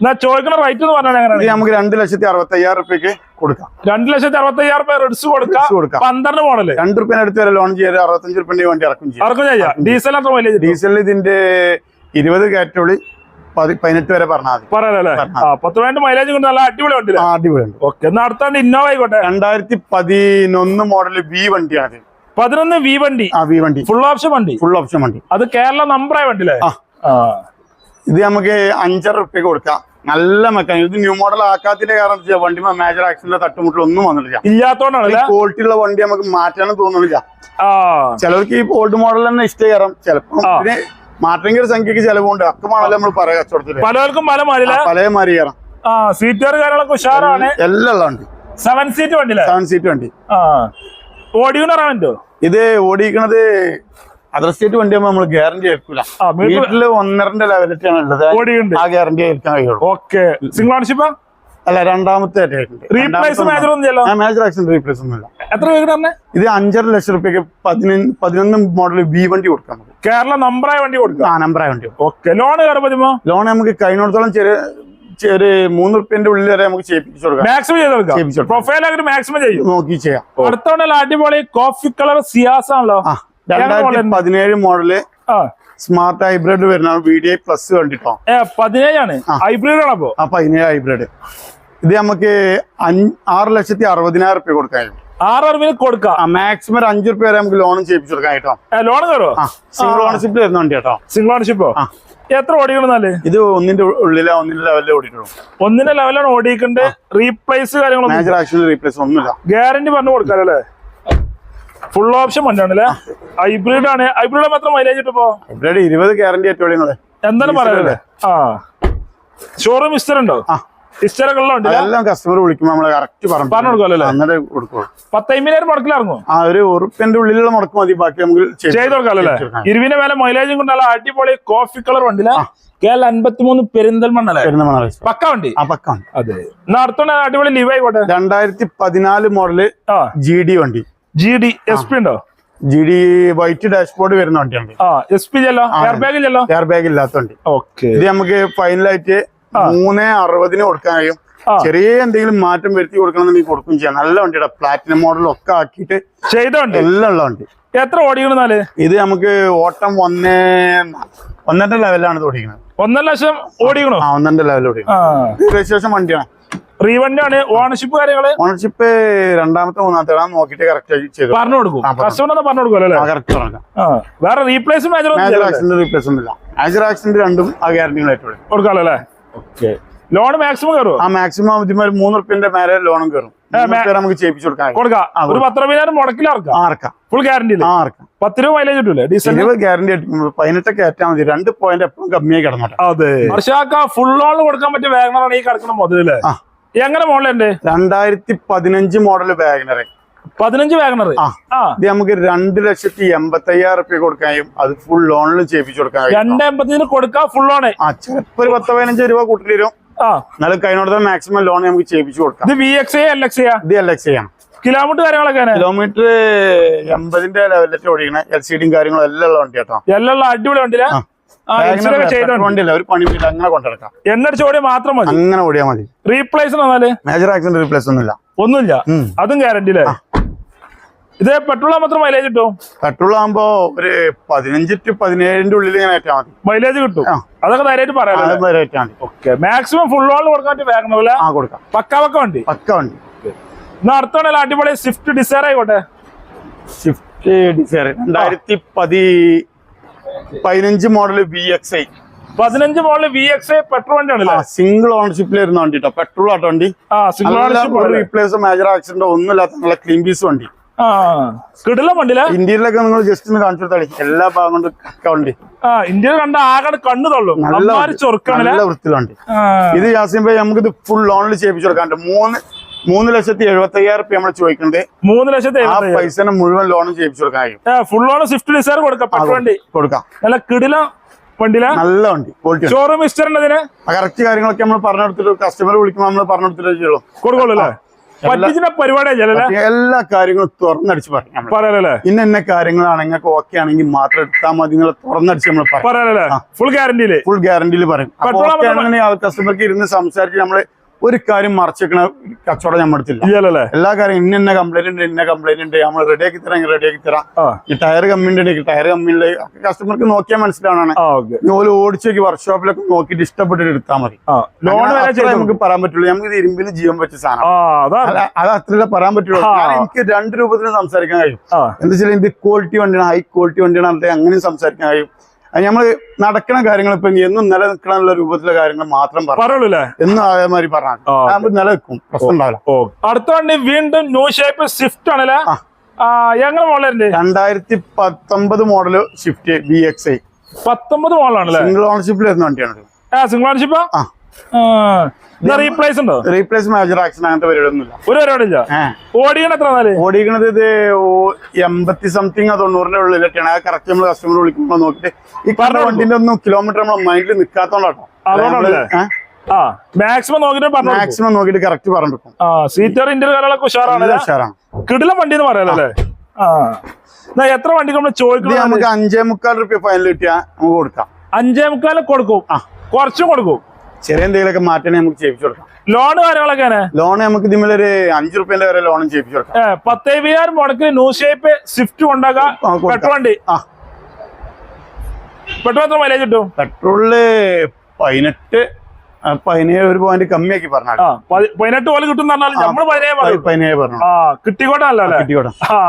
എന്നാ ചോദിക്കണ റേറ്റ് എന്ന് പറഞ്ഞാൽ എങ്ങനെയാണ്? നമുക്ക് രണ്ട് ലക്ഷത്തി അറുപത്തി അയ്യായിരം റുപ്യക്ക് കൊടുക്കാം. രണ്ട് ലക്ഷത്തി അറുപത്തി അയ്യായിരം രൂപ റിഡ്സ് കൊടുക്കാം കൊടുക്കാം. പന്ത്രണ്ട് മോഡൽ രണ്ട് റുപ്യ അടുത്ത് വരെ ലോൺ ചെയ്ത് അറുപത്തഞ്ച് റുപ്യന്റെ വണ്ടി ഇറക്കും ചെയ്യും. ആർക്കും ചെയ്യാം. ഡീസൽ അത്ര വലിയ ഡീസൽ ഇതിന്റെ ഇരുപത് കാറ്റഗറി പതിനെട്ട് വരെ പറഞ്ഞാൽ മതി. പറയാലല്ലേ പത്ത് പതിനെട്ട് മൈലേജ് കൊണ്ട് നല്ല അടിപൊളി വണ്ടി അടിപൊളി അടിപൊളിയുണ്ട് ഓക്കെ എന്നാ അടുത്താണ്ട് ഇന്നോവ ആയിക്കോട്ടെ. രണ്ടായിരത്തി പതിനൊന്ന് മോഡൽ വി വണ്ടിയാണ്. പതിനൊന്ന് വി വണ്ടി. ആ വി വണ്ടി. ഫുൾ ഓപ്ഷൻ വണ്ടി. ഫുൾ ഓപ്ഷൻ വണ്ടി. അത് കേരള നമ്പറായ വണ്ടി അല്ലേ ആ. ഇത് നമുക്ക് അഞ്ചര റുപ്യ കൊടുക്കാം. നല്ല മെക്കാനിക് ഇത് ന്യൂ മോഡൽ ആക്കാത്തിന്റെ കാരണം വെച്ചാൽ വെച്ചാ വണ്ടി മേജർ ആക്സിഡന്റ് തട്ടുമുട്ടിൽ ഒന്നും വന്നിട്ടില്ല. ഇല്ലാത്തോണ്ടാണ് ക്വാളിറ്റി ഉള്ള വണ്ടി നമുക്ക് മാറ്റാനും തോന്നുന്നില്ല. ചിലർക്ക് ഈ ഓൾഡ് മോഡൽ തന്നെ ഇഷ്ടകരം. ചിലപ്പോ മാറ്റണമെങ്കിൽ സംഖ്യക്ക് ചിലവുണ്ട്. അക്കമാണല്ലോ നമ്മൾ പറയാ കച്ചവടത്തിൽ പലർക്കും പല മാറി പല മാറി കയറാം സീറ്റുകാർ കാര്യങ്ങളൊക്കെ ഉഷാറാണ്? എല്ലാം ഉള്ള വണ്ടി സെവൻ സീറ്റ് വണ്ടി സെവൻ സീറ്റ് വണ്ടി. പറ്റുമോ ഇത് ഓടിക്കണത് അതർ സ്റ്റേറ്റ് വണ്ടി ആകുമ്പോൾ നമ്മൾ ഗ്യാരണ്ടി ആയിരിക്കില്ല വീട്ടിൽ ഒന്നരന്റെ ലെവലിറ്റാണ് ഉള്ളത്. ആ ഗ്യാരണ്ടി ആയിരിക്കാൻ കഴിയുള്ളൂ. ഓക്കെ. സിംഗിൾ ഓണർഷിപ്പ് അല്ല രണ്ടാമത്തെ റീപ്ലേസ് മേജർ ഒന്നും ആക്സിഡന്റ് റീപ്ലേസ് ഒന്നുമില്ല. എത്ര രൂപ ഇത് അഞ്ചര ലക്ഷം റുപ്യക്ക് പതിനൊന്ന് മോഡൽ ബി വണ്ടി കൊടുക്കാം കേരള നമ്പറായ വണ്ടി കൊടുക്കാം. ആ നമ്പറായ വണ്ടി ഓക്കെ. ലോൺ കയറി ലോൺ നമുക്ക് കഴിഞ്ഞിടത്തോളം ചെറിയ ചെറിയ മൂന്ന് റുപ്യന്റെ ഉള്ളിൽ വരെ നമുക്ക് ചെയ്യിപ്പിച്ചു കൊടുക്കാം. മാക്സിമം ചെയ്ത് കൊടുക്കാം. പ്രൊഫൈൽ മാക്സിമം ചെയ്യും. നോക്കി ചെയ്യാം. അടുത്തോണ്ടല്ല അടിപൊളി കോഫി കളർ സിയാസ് ആണല്ലോ രണ്ടായിരത്തി പതിനേഴ് മോഡൽ സ്മാർട്ട് ഹൈബ്രിഡ് വരുന്ന വി ഡി ഐ പ്ലസ് കണ്ടിട്ടോ? പതിനേഴാണ്. ഹൈബ്രിഡ് ആണ് അപ്പോ. ആ പതിനേഴ് ഹൈബ്രിഡ്. ഇത് നമുക്ക് ആറ് ലക്ഷത്തി അറുപതിനായിരം റുപ്യ കൊടുക്കാൻ ആറ് കൊടുക്കാം. മാക്സിമം ഒരു അഞ്ചു റുപ്യ വരെ നമുക്ക് ലോൺ ചെയ്യിപ്പിച്ചു കൊടുക്കാം കേട്ടോ ലോൺ കയറോ? സിംഗിൾ ഓണർഷിപ്പ് വരുന്ന വണ്ടി കേട്ടോ സിംഗിൾ ഓണർഷിപ്പോ. എത്ര ഓടിക്കണമെന്നാൽ ഇത് ഒന്നിന്റെ ഉള്ളിലെ ഒന്നിന്റെ ലെവലിൽ ഓടിക്കണം ഒന്നിന്റെ ലെവലാണ് ഓടിക്കേണ്ടത് റീപ്ലേസ് കാര്യങ്ങളൊന്നും മേജർ ആക്ഷൻ റീപ്ലേസ് ഒന്നുമില്ല. ഗ്യാരണ്ടി പറഞ്ഞു കൊടുക്കാലോ അല്ലേ? ഫുൾ ഓപ്ഷൻ വണ്ടിയാണ് അല്ലേ ഹൈബ്രിഡ് ആണ്. ഹൈബ്രിഡ് മാത്രം മൈലേജ് കിട്ടുമ്പോ ഹൈബ്രിഡ് ഇരുപത് ഗ്യാരണ്ടി ഏറ്റവും നിങ്ങൾ. എന്താണ് പറയുന്നത് ആ. ഷോറൂം ഇസ്റ്റർ ഉണ്ടോ? ആ. ഹിസ്റ്ററൊക്കെ ഉള്ള ഉണ്ട് അതെല്ലാം കസ്റ്റമർ വിളിക്കുമ്പോൾ നമ്മൾ കറക്റ്റ് പറഞ്ഞു കൊടുക്കുമല്ലോ അങ്ങനെ അന്നേരം കൊടുക്കുള്ളൂ പത്തൈമ്പതിനായിരം മുടക്കിലിറങ്ങും ആ ഒരു ഉറുപ്പിന്റെ ഉള്ളിലുള്ള മുടക്ക് മതി. ബാക്കി നമുക്ക് ചെയ്ത്. ഇരുവിന്റെ മേലെ മൈലേജും കൊണ്ടുള്ള അടിപൊളി കോഫി കളർ വണ്ടിയില്ല കേരള അൻപത്തിമൂന്ന് പെരിന്തൽമണ്ണ അല്ലേ? പക്ക വണ്ടി? ആ പക്കാണ് അതെ. എന്നാ അടുത്തോണ്ട് അടിപൊളി ലീവ് ആയിക്കോട്ടെ. രണ്ടായിരത്തി പതിനാല് മോഡൽ ജി ഡി വണ്ടി. ജി ഡി എസ് പി ഉണ്ടോ? ജി ഡി വൈറ്റ് ഡാഷ്ബോർഡ് വരുന്ന വണ്ടിയാണ് ആ എസ് പി ചെല്ലോ എയർ ബാഗ് ചെല്ലോ എയർ ബാഗ് ഇല്ലാത്ത വണ്ടി. ഓക്കെ ഇത് നമുക്ക് ഫൈനലായിട്ട് മൂന്ന് അറുപതിന് കൊടുക്കാൻ കഴിയും. ചെറിയ എന്തെങ്കിലും മാറ്റം വരുത്തി കൊടുക്കണമെന്നുണ്ടെങ്കിൽ കൊടുക്കും ചെയ്യാം. നല്ല വണ്ടിയുടെ പ്ലാറ്റിനം മോഡൽ ഒക്കെ ആക്കിയിട്ട് ചെയ്തോണ്ട് എല്ലാം ഉള്ള വണ്ടി. എത്ര ഓടിക്കണെന്നാൽ ഇത് നമുക്ക് ഓട്ടം ഒന്നേ ഒന്നര ലെവലാണ് ഓടിക്കുന്നത് ഒന്നര ലക്ഷം ഓടിക്കണോ? ആ ഒന്നര ലെവലിൽ ഓടിക്കണം. രജിസ്ട്രേഷൻ വണ്ടിയാണ്. റീവണ്ടി ആണ് ഓണർഷിപ്പ് കാര്യങ്ങൾ? ഓണർഷിപ്പ് രണ്ടാമത്തെ മൂന്നാമത്തെ നോക്കിട്ട് നോക്കിയിട്ട് കറക്റ്റ് ചെയ്തു. പറഞ്ഞു കൊടുക്കും. കസ്റ്റമർ പറഞ്ഞു. കൊടുക്കുമല്ലോ കറക്റ്റ് ആ വേറെ replace major major accident replace ഒന്നുമില്ല മേജർ ആക്സിഡന്റ് രണ്ടും ആ ഗ്യാരണ്ടികളായിട്ട് കൊടുക്കും കൊടുക്കാലോ അല്ലേ? ഓക്കെ ലോൺ മാക്സിമം കയറും ആ മാക്സിമം ഇതിന്മേൽ മൂന്ന് റുപ്യന്റെ മേലെ ലോണും കയറും. നമുക്ക് ചെയ്യിപ്പിച്ചു കൊടുക്കാം. കൊടുക്കാം. ഒരു പത്ത് രൂപ മുടക്കിൽ ആർക്കാം ഫുൾ ഗ്യാരണ്ടി ആർക്കാം പത്ത് രൂപ മൈലേജ് കിട്ടൂലേ? ഡീസൽ ഗ്യാരണ്ടി പതിനെട്ടൊക്കെ ഏറ്റാൽ മതി. രണ്ട് പോയിന്റ് എപ്പോഴും കമ്മിയായി കിടന്നോട്ടെ. അതെ. വർഷാക്ക ഫുൾ ലോൺ കൊടുക്കാൻ പറ്റിയ വേഗം ഈ കിടക്കുന്ന മുതലല്ലേ. എങ്ങനെ മോഡലുണ്ട്? രണ്ടായിരത്തി പതിനഞ്ച് മോഡൽ വാഗനറെ പതിനഞ്ച് വാഗണർ. ആ. ഇത് നമുക്ക് രണ്ട് ലക്ഷത്തി എൺപത്തി അയ്യായിരം റുപ്യ കൊടുക്കാൻ അത് ഫുൾ ലോണിൽ ചെയ്യിപ്പിച്ചു കൊടുക്കാൻ രണ്ട് എൺപത്തിന് കൊടുക്കാം ഫുൾ ലോണ് ആ ചിലപ്പോ ഒരു പത്ത് പതിനഞ്ച് രൂപ കൂട്ടി തരും ആ. എന്നാലും കഴിഞ്ഞോടത്തെ മാക്സിമം ലോൺ നമുക്ക് ചെയ്യിപ്പിച്ചു കൊടുക്കാം. ഇത് വി എക്സ് എൽ എക്സ് ഇത് എൽ എക്സ് ആണ്. കിലോമീറ്റർ കാര്യങ്ങളൊക്കെ കിലോമീറ്റർ എൺപതിന്റെ ലെവലിലേക്ക് ഓടിക്കണേ. എൽ സി ഡിയും കാര്യങ്ങളും എല്ലാം ഉള്ള വണ്ടി കേട്ടോ എല്ലാം അടിപൊളി വണ്ടിയില്ല ഒക്കെ ഒരു അങ്ങനെ കൊണ്ടെടുക്കാം. എണ്ണടിച്ച് ഓടിയാൽ മാത്രം മതി. അങ്ങനെ ഓടിയാൽ മതി. റീപ്ലേസ് മേജർ ആക്സിഡന്റ് റീപ്ലേസ് ഒന്നുമില്ല. ഒന്നുമില്ല. അതും ഗ്യാരണ്ടി അല്ലേ ഇത് പെട്രോൾ മാത്രം മൈലേജ് കിട്ടും? പെട്രോൾ ആകുമ്പോ ഒരു പതിനഞ്ച് ടു പതിനേഴിന്റെ ഉള്ളിൽ ഇങ്ങനെ ഏറ്റാൽ മതി. മൈലേജ് കിട്ടും. അതൊക്കെ ധൈര്യമായിട്ട് പറയാം ഓക്കെ മാക്സിമം ഫുൾ ഓൺ കൊടുക്കാൻ പറ്റി ആ കൊടുക്കാം. പക്ക പക്ക വണ്ടി? പക്ക വണ്ടി. എന്നാ അടിപൊളി സ്വിഫ്റ്റ് ഡിസൈർ ആയിക്കോട്ടെ? സ്വിഫ്റ്റ് ഡിസയർ രണ്ടായിരത്തി പതി പതിനഞ്ച് മോഡൽ വി എക്സ് ഐ പതിനഞ്ച് model V X I petrol വണ്ടി ആണല്ലേ സിംഗിൾ ഓണർഷിപ്പിൽ വരുന്ന വണ്ടി കേട്ടോ പെട്രോൾ ആട്ടോ വണ്ടി. ആ single ownership replace major accident ഒന്നുമില്ലാത്ത നല്ല ക്ലീൻ പീസ് വണ്ടി. കിടിലം ഇന്ത്യയിലൊക്കെ നിങ്ങൾ ജസ്റ്റ് ഒന്ന് കാണിച്ചു കൊടുത്താളി എല്ലാ ഭാഗം കൊണ്ട് വണ്ടി. ആ ഇന്ത്യയിൽ കണ്ട ആകെ കണ്ണു തള്ളും. നല്ല നല്ല വൃത്തി ഇത് യാസിൻ ഭായി നമുക്ക് ഇത് ഫുൾ ലോണിൽ ചെയ്യിപ്പിച്ചു കൊടുക്കാണ്ട് മൂന്ന് മൂന്ന് ലക്ഷത്തി എഴുപത്തി അയ്യായിരം റുപ്യ നമ്മൾ ചോദിക്കുന്നത് മൂന്ന് ലക്ഷത്തി ആ പൈസനെ മുഴുവൻ ലോണും ചെയ്യിപ്പിച്ചു കൊടുക്കാൻ കഴിയും. ഫുൾ ലോൺ സ്വിഫ്റ്റ് ഡിസൈർ കൊടുക്കാം വണ്ടി. കൊടുക്കാം. നല്ല കിടില വണ്ടിയില? നല്ല വണ്ടി ക്വാളിറ്റി ഷോറൂം ഇഷ്ടറിന് കറക്റ്റ് കാര്യങ്ങളൊക്കെ നമ്മൾ പറഞ്ഞെടുത്തിട്ട് കസ്റ്റമർ വിളിക്കുമ്പോൾ നമ്മൾ പറഞ്ഞെടുത്തിട്ട് ചെയ്യുള്ളൂ കൊടുക്കുള്ളൂ അല്ലേ? എല്ലാ കാര്യങ്ങളും തുറന്നടിച്ച് പറയാം ഇന്ന ഇന്ന കാര്യങ്ങളാണ് നിങ്ങൾക്ക് ഓക്കെ ആണെങ്കിൽ മാത്രം എടുത്താൽ മതി നിങ്ങൾ തുറന്നടിച്ച് നമ്മൾ പറയാം. ഫുൾ ഗ്യാരണ്ടിയിൽ ഫുൾ ഗ്യാരണ്ടിയിൽ പറയും. കസ്റ്റമർക്ക് ഇരുന്ന് സംസാരിച്ച് നമ്മൾ ഒരു കാര്യം മറച്ചേക്കണ കച്ചവടം ഞാൻ ഇല്ലല്ലേ എല്ലാ കാര്യം ഇന്ന ഇന്ന കംപ്ലൈന്റ് ഉണ്ട് ഇന്ന കംപ്ലൈന്റ് ഉണ്ട് നമ്മൾ റെഡിയാക്കി തരാം റെഡിയാക്കി തരാം. ഈ ടയർ കമ്മിന്റെ ടയർ കമ്മിയിലെ കസ്റ്റമർക്ക് നോക്കിയാൽ മനസ്സിലാണ് ഓൽ ഓടിച്ചേക്ക് വർക്ക്ഷോപ്പിലൊക്കെ നോക്കിയിട്ട് ഇഷ്ടപ്പെട്ടിട്ട് എടുത്താൽ മതി. ലോൺ അങ്ങനെ നമുക്ക് പറയാൻ പറ്റുള്ളൂ. നമുക്ക് ഇരുമ്പിൽ ഇരുമ്പിന് ജീവൻ വെച്ച സാധനം. അത് അത്ര പറയാൻ പറ്റുള്ളൂ. എനിക്ക് രണ്ട് രൂപത്തിന് സംസാരിക്കാൻ കഴിയും. എന്താ വെച്ചാൽ ഇത് ക്വാളിറ്റി വണ്ടിയാണ് ഹൈ ക്വാളിറ്റി വണ്ടിയാണ് അല്ലെങ്കിൽ അങ്ങനെയും സംസാരിക്കാൻ കഴിയും. അത് നമ്മൾ നടക്കണ കാര്യങ്ങൾ ഇപ്പൊ എന്നും നിലനിൽക്കണമെന്നുള്ള രൂപത്തിലെ കാര്യങ്ങൾ മാത്രം പറയാം പറയുള്ളൂ എന്നും അതേമാതിരി പറഞ്ഞാൽ നിലനിൽക്കും. പ്രശ്നം ഉണ്ടാവില്ല. അടുത്ത വണ്ടി വീണ്ടും ന്യൂ ഷേപ്പ് സ്വിഫ്റ്റ് ആണല്ലേ? എങ്ങനെ മോഡലുണ്ട് രണ്ടായിരത്തി പത്തൊമ്പത് model Swift B X I പത്തൊമ്പത് മോഡലാണല്ലേ സിംഗിൾ ഓണർഷിപ്പിൽ വരുന്ന വണ്ടിയാണ്. സിംഗിൾ ഓണർഷിപ്പ് ആ. റീപ്ലേസ് ഉണ്ടോ? റീപ്ലേസ് മേജർ ആക്ഷൻ അങ്ങനത്തെ പരിപാടിയൊന്നുമില്ല. ഒരു പരിപാടിയില്ല? ഓടിക്കണ എത്ര നാല്? ഓടിക്കണത് ഇത് എൺപത്തി സംതിങ് തൊണ്ണൂറിന്റെ ഉള്ളിലൊക്കെയാണ് ആ കറക്റ്റ് നമ്മൾ കസ്റ്റമർ വിളിക്കുമ്പോൾ നോക്കിയിട്ട് ഈ പറഞ്ഞ വണ്ടിന്റെ ഒന്നും കിലോമീറ്റർ നമ്മളെ മൈൻഡിൽ നിൽക്കാത്തോണ്ടാട്ടോ അതുകൊണ്ടാണല്ലേ? ആ. മാക്സിമം നോക്കിട്ട് പറഞ്ഞു മാക്സിമം നോക്കിയിട്ട് കറക്റ്റ് പറഞ്ഞു സീറ്റർ ഇന്റർ കാര്യങ്ങളൊക്കെ ഉഷാറാണല്ലേ ഉഷാറാണ്. കിടിലം വണ്ടി എന്ന് പറയാലോ അല്ലേ? എത്ര വണ്ടി നമ്മൾ ചോദിക്കുന്നത് നമുക്ക് അഞ്ചേ മുക്കാൽ റുപ്യ ഫൈനൽ കിട്ടിയാൽ നമുക്ക് കൊടുക്കാം. അഞ്ചേ മുക്കാൽ കൊടുക്കും. കുറച്ചും കൊടുക്കും. ചെറിയ എന്തെങ്കിലുമൊക്കെ മാറ്റണേ നമുക്ക് ചെയ്യിച്ചു കൊടുക്കാം. ലോണ് കാര്യങ്ങളൊക്കെ ലോൺ നമുക്ക് ഇതിമേലൊരു അഞ്ചു റുപ്യന്റെ വരെ ലോണും ചെയ്യിച്ചു കൊടുക്കാം. പത്തേവിയായിരം മുടക്കിൽ ന്യൂ ഷേപ്പ് സ്വിഫ്റ്റ് കൊണ്ടാക്കാം. പെട്രോൾ വണ്ടി. പെട്രോൾ എത്ര മൈലേജ് കിട്ടും? പെട്രോളിൽ പതിനെട്ട് പതിനേഴ് ഒരു പോയിന്റ് കമ്മിയാക്കി പതി- പതിനെട്ട് പോലെ കിട്ടും നമ്മൾ പതിനേഴ് പറഞ്ഞു ആ കിട്ടിക്കോട്ടല്ല